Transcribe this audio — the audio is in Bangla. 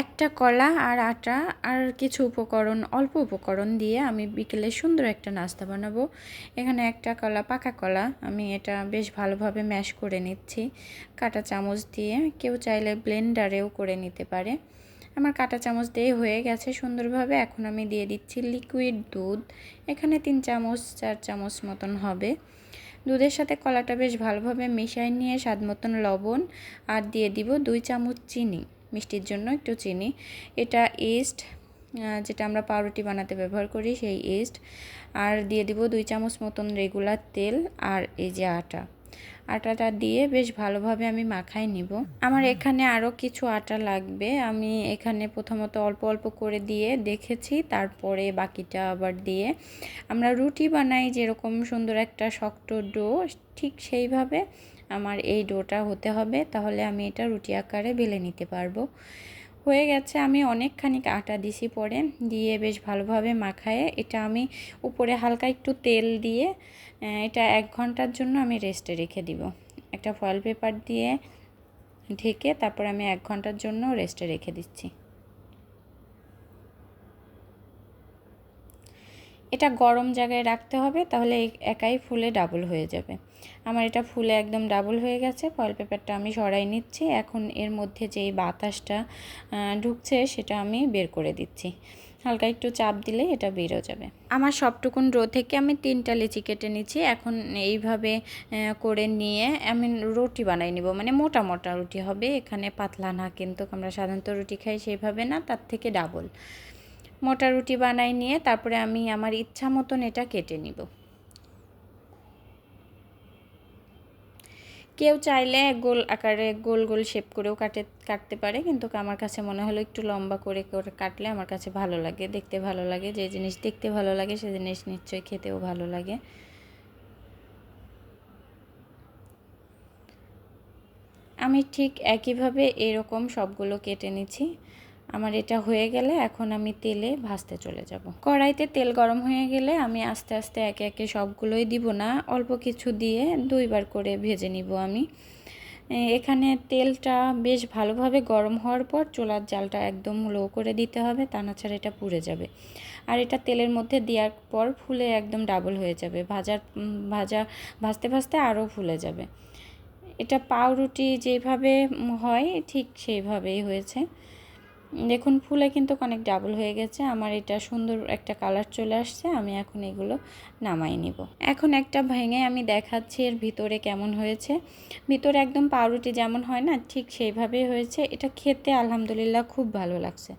একটা কলা আর আটা আর কিছু উপকরণ, অল্প উপকরণ দিয়ে আমি বিকেলে সুন্দর একটা নাস্তা বানাবো। এখানে একটা কলা, পাকা কলা, আমি এটা বেশ ভালোভাবে ম্যাশ করে নিচ্ছি। কাটা চামচ দিয়ে কেউ চাইলে ব্লেন্ডারেও করে নিতে পারে। আমার কাটা চামচ দিয়ে হয়ে গেছে সুন্দরভাবে। এখন আমি দিয়ে দিচ্ছি লিকুইড দুধ। এখানে তিন চামচ, চার চামচ মতন হবে। দুধের সাথে কলাটা বেশ ভালোভাবে মিশাই নিয়ে স্বাদ মতন লবণ আর দিয়ে দিব দুই চামচ চিনি। মিষ্টির জন্য একটু চিনি। এটা ইস্ট যেটা আমরা পাউরুটি বানাতে ব্যবহার করি, সেই ইস্ট আর দিয়ে দিব দুই চামচ মতন রেগুলার তেল আর এই যে আটা। আটাটা দিয়ে বেশ ভালোভাবে আমি মাখাই নিব। আমার এখানে আরও কিছু আটা লাগবে। আমি এখানে প্রথমত অল্প অল্প করে দিয়ে দেখেছি, তারপরে বাকিটা আবার দিয়ে। আমরা রুটি বানাই যেরকম সুন্দর একটা শক্ত ডো, ঠিক সেইভাবে আমার এই ডোটা হতে হবে, তাহলে আমি এটা রুটি আকারে বেলে নিতে পারব। হয়ে গেছে, আমি অনেকখানি আটা দিছি পরে, দিয়ে বেশ ভালোভাবে মাখায়ে এটা আমি উপরে হালকা একটু তেল দিয়ে এটা এক ঘণ্টার জন্য আমি রেস্টে রেখে দিব। একটা ফয়েল পেপার দিয়ে ঢেকে তারপর আমি এক ঘণ্টার জন্য রেস্টে রেখে দিচ্ছি। এটা গরম জায়গায় রাখতে হবে, তাহলে একাই ফুলে ডাবল হয়ে যাবে। আমার এটা ফুলে একদম ডাবল হয়ে গেছে ফয়েল পেপারটা আমি সরাই নিচ্ছি। এখন এর মধ্যে যেই বাতাসটা ঢুকছে সেটা আমি বের করে দিচ্ছি। হালকা একটু চাপ দিলে এটা বেরো যাবে। আমার সবটুকুন রো থেকে আমি তিনটা লিচি কেটে নিচ্ছি। এখন এইভাবে করে নিয়ে আমি রুটি বানাই নিব। মানে মোটা মোটা রুটি হবে, এখানে পাতলা না কিন্তু আমরা সাধারণত রুটি খাই সেইভাবে না, তার থেকে ডাবল মোটা রুটি বানাই নিয়ে তারপরে আমি আমার ইচ্ছা মতন এটা কেটে নিব। কেউ চাইলে গোল আকারে গোল গোল শেপ করেও কাটে, কাটতে পারে, কিন্তু আমার কাছে মনে হলো একটু লম্বা করে করে কাটলে আমার কাছে ভালো লাগে, দেখতে ভালো লাগে, যে জিনিস দেখতে ভালো লাগে সে জিনিস নিশ্চয়ই খেতেও ভালো লাগে। আমি ঠিক একইভাবে এরকম সবগুলো কেটে নিচ্ছি। আমার এটা হয়ে গেলে এখন আমি তেলে ভাজতে চলে যাব। কড়াইতে তেল গরম হয়ে গেলে আমি আস্তে আস্তে একে একে সবগুলোই দিব না, অল্প কিছু দিয়ে দুইবার করে ভেজে নিব আমি। এখানে তেলটা বেশ ভালোভাবে গরম হওয়ার পর চোলার জালটা একদম লো করে দিতে হবে, তা না ছাড়া এটা পুড়ে যাবে। আর এটা তেলের মধ্যে দেওয়ার পর ফুলে একদম ডাবল হয়ে যাবে, ভাজার ভাজা, ভাজতে ভাজতে আরও ফুলে যাবে। এটা পাউরুটি যেভাবে হয় ঠিক সেইভাবেই হয়েছে। দেখুন, ফুলে কিন্তু অনেক ডাবল হয়ে গেছে। আমার এটা সুন্দর একটা কালার চলে আসছে, আমি এখন এগুলো নামাই নিব। এখন একটা ভেঙে আমি দেখাচ্ছি এর ভিতরে কেমন হয়েছে। ভিতরে একদম পাউরুটি যেমন হয় না, ঠিক সেইভাবেই হয়েছে। এটা খেতে আলহামদুলিল্লাহ খুব ভালো লাগছে।